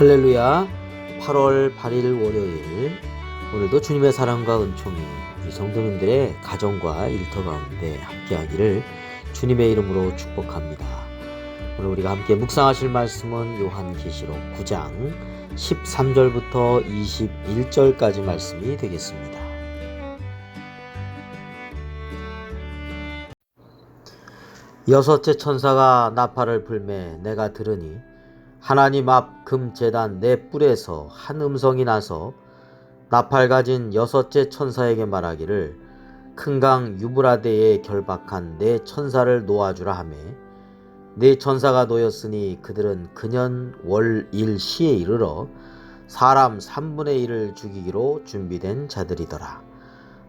할렐루야 8월 8일 월요일 오늘도 주님의 사랑과 은총이 우리 성도님들의 가정과 일터 가운데 함께하기를 주님의 이름으로 축복합니다. 오늘 우리가 함께 묵상하실 말씀은 요한계시록 9장 13절부터 21절까지 말씀이 되겠습니다. 여섯째 천사가 나팔을 불매 내가 들으니 하나님 앞 금재단 내 뿔에서 한 음성이 나서 나팔 가진 여섯째 천사에게 말하기를 큰 강 유브라데에 결박한 내 천사를 놓아주라 하매 네 천사가 놓였으니 그들은 그년 월일 시에 이르러 사람 3분의 1을 죽이기로 준비된 자들이더라.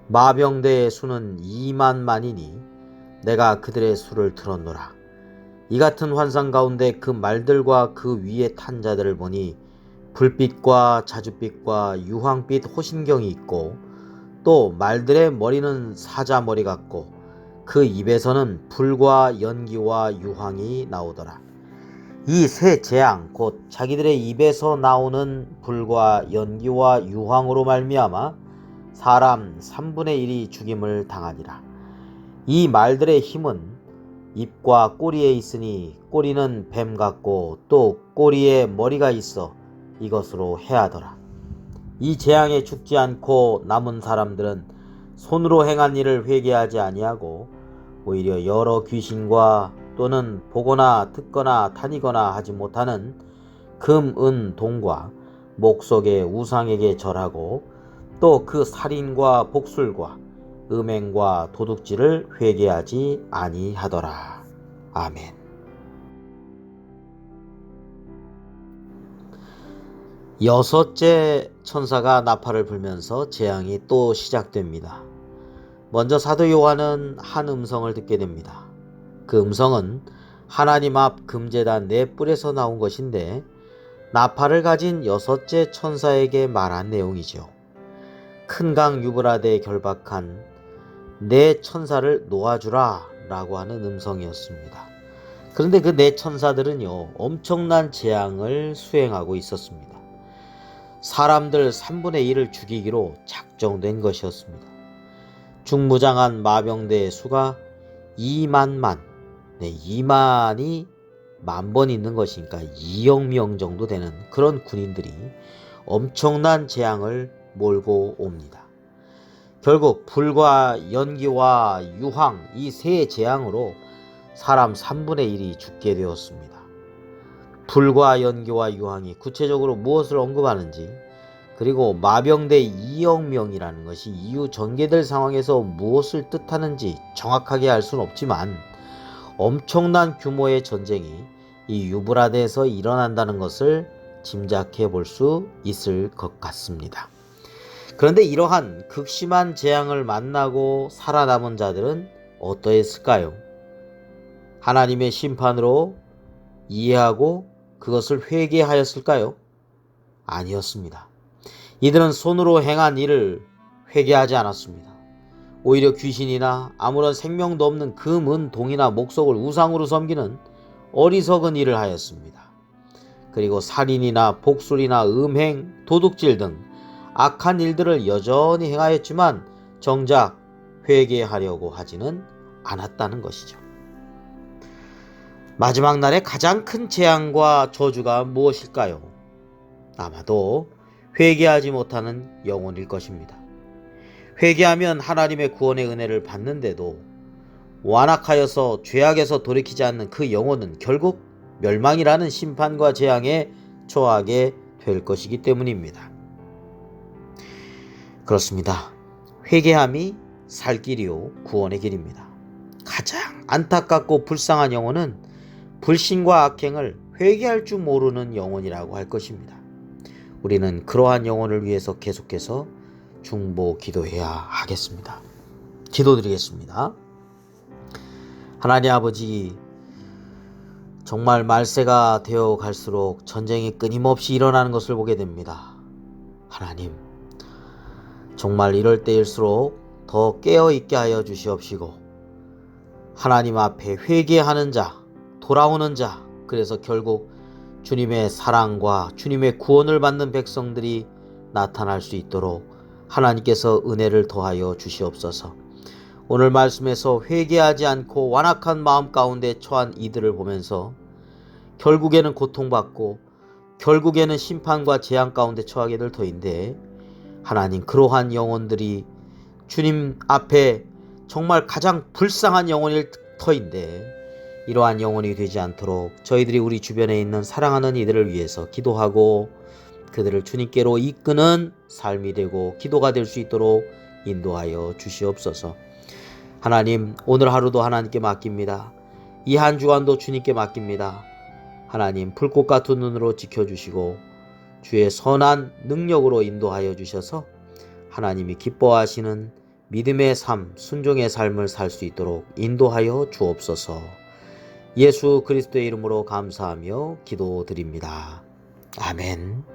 마병대의 수는 2만 만이니 내가 그들의 수를 들었노라. 이 같은 환상 가운데 그 말들과 그 위에 탄 자들을 보니 불빛과 자줏빛과 유황빛 호신경이 있고 또 말들의 머리는 사자 머리 같고 그 입에서는 불과 연기와 유황이 나오더라. 이 세 재앙 곧 자기들의 입에서 나오는 불과 연기와 유황으로 말미암아 사람 3분의 1이 죽임을 당하니라. 이 말들의 힘은 입과 꼬리에 있으니 꼬리는 뱀 같고 또 꼬리에 머리가 있어 이것으로 해하더라. 이 재앙에 죽지 않고 남은 사람들은 손으로 행한 일을 회개하지 아니하고 오히려 여러 귀신과 또는 보거나 듣거나 다니거나 하지 못하는 금, 은, 동과 목속의 우상에게 절하고 또 그 살인과 복술과 음행과 도둑질을 회개하지 아니하더라. 아멘. 여섯째 천사가 나팔을 불면서 재앙이 또 시작됩니다. 먼저 사도 요한은 한 음성을 듣게 됩니다. 그 음성은 하나님 앞 금제단 네 뿔에서 나온 것인데 나팔을 가진 여섯째 천사에게 말한 내용이죠. 큰 강 유브라데에 결박한 내 천사를 놓아주라 라고 하는 음성이었습니다. 그런데 그네 천사들은요, 엄청난 재앙을 수행하고 있었습니다. 사람들 3분의 1을 죽이기로 작정된 것이었습니다. 중무장한 마병대의 수가 2만만, 네, 2만이 만 번 있는 것이니까 2억 명 정도 되는 그런 군인들이 엄청난 재앙을 몰고 옵니다. 결국 불과 연기와 유황 이 세 재앙으로 사람 3분의 1이 죽게 되었습니다. 불과 연기와 유황이 구체적으로 무엇을 언급하는지 그리고 마병대 2억 명이라는 것이 이후 전개될 상황에서 무엇을 뜻하는지 정확하게 알 수는 없지만 엄청난 규모의 전쟁이 이 유브라데에서 일어난다는 것을 짐작해 볼 수 있을 것 같습니다. 그런데 이러한 극심한 재앙을 만나고 살아남은 자들은 어떠했을까요? 하나님의 심판으로 이해하고 그것을 회개하였을까요? 아니었습니다. 이들은 손으로 행한 일을 회개하지 않았습니다. 오히려 귀신이나 아무런 생명도 없는 금은 동이나 목석을 우상으로 섬기는 어리석은 일을 하였습니다. 그리고 살인이나 복술이나 음행, 도둑질 등 악한 일들을 여전히 행하였지만 정작 회개하려고 하지는 않았다는 것이죠. 마지막 날의 가장 큰 재앙과 저주가 무엇일까요? 아마도 회개하지 못하는 영혼일 것입니다. 회개하면 하나님의 구원의 은혜를 받는데도 완악하여서 죄악에서 돌이키지 않는 그 영혼은 결국 멸망이라는 심판과 재앙에 처하게 될 것이기 때문입니다. 그렇습니다. 회개함이 살 길이요 구원의 길입니다. 가장 안타깝고 불쌍한 영혼은 불신과 악행을 회개할 줄 모르는 영혼이라고 할 것입니다. 우리는 그러한 영혼을 위해서 계속해서 중보 기도해야 하겠습니다. 기도드리겠습니다. 하나님 아버지, 정말 말세가 되어 갈수록 전쟁이 끊임없이 일어나는 것을 보게 됩니다. 하나님, 정말 이럴 때일수록 더 깨어있게 하여 주시옵시고, 하나님 앞에 회개하는 자, 돌아오는 자, 그래서 결국 주님의 사랑과 주님의 구원을 받는 백성들이 나타날 수 있도록 하나님께서 은혜를 더하여 주시옵소서. 오늘 말씀에서 회개하지 않고 완악한 마음 가운데 처한 이들을 보면서 결국에는 고통받고 결국에는 심판과 재앙 가운데 처하게 될 터인데 하나님 그러한 영혼들이 주님 앞에 정말 가장 불쌍한 영혼일 터인데 이러한 영혼이 되지 않도록 저희들이 우리 주변에 있는 사랑하는 이들을 위해서 기도하고 그들을 주님께로 이끄는 삶이 되고 기도가 될 수 있도록 인도하여 주시옵소서. 하나님 오늘 하루도 하나님께 맡깁니다. 이 한 주간도 주님께 맡깁니다. 하나님 불꽃 같은 눈으로 지켜주시고 주의 선한 능력으로 인도하여 주셔서 하나님이 기뻐하시는 믿음의 삶, 순종의 삶을 살 수 있도록 인도하여 주옵소서. 예수 그리스도의 이름으로 감사하며 기도드립니다. 아멘.